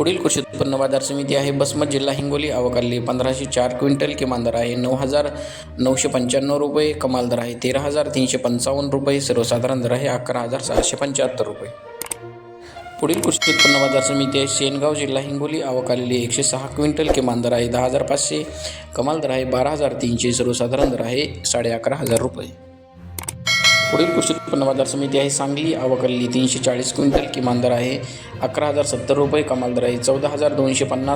पुढील कृषी उत्पन्न बाजार समिती आहे. बसमत जिल्हा हिंगोली आवकाली पंधराशे चार क्विंटल किमान दर आहे. नऊ हजार नऊशे पंच्याण्णव रुपये कमाल दर आहे. तेरा हजार तीनशे पंचावन्न रुपये सर्वसाधारण दर आहे. अकरा हजार सहाशे पंच्याहत्तर रुपये. पुढील कृषी उत्पन्न बाजार समिती आहे. शेनगाव जिल्हा हिंगोली आवक आलेली एकशे सहा क्विंटल किमान दर आहे. दहा हजार पाचशे कमाल दर आहे. बारा हजार तीनशे सर्वसाधारण दर आहे. साडे अकरा हजार रुपये. पुढील कृषी उत्पन्न बाजार समिती आहे. सांगली आवकल्ली तीनशे चाळीस क्विंटल किमान दर आहे. अकरा हजार सत्तर रुपये कमाल दर आहे. चौदा हजार दोनशे पन्नास